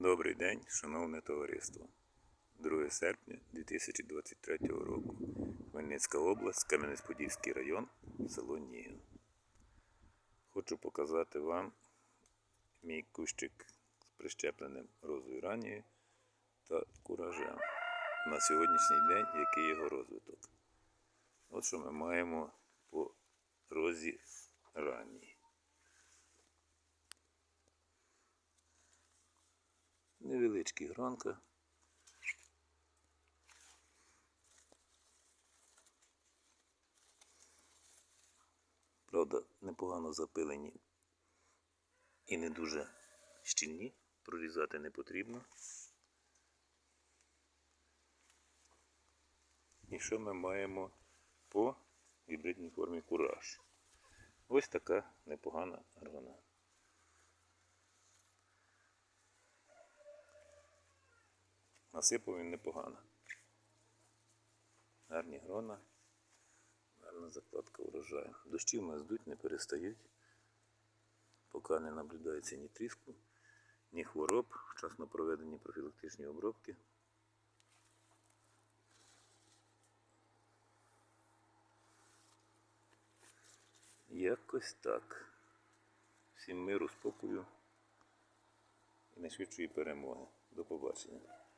Добрий день, шановне товариство. 2 серпня 2023 року. Хмельницька область, Кам'янець-Подільський район, село Нігін. Хочу показати вам мій кущик з прищепленим розою ранньою та куражем. На сьогоднішній день який його розвиток. От що ми маємо по розі ранній. Невеличкий гранка. Правда, непогано запилені і не дуже щільні, прорізати не потрібно. І що ми маємо по гібридній формі кураж? Ось така непогана грона. Насипав він непогано. Гарні грона, гарна закладка урожаю. Дощі в нас йдуть, не перестають, поки не наблюдається ні тріску, ні хвороб, вчасно проведені профілактичні обробки. Якось так. Всім миру, спокою і найшвидшої перемоги. До побачення.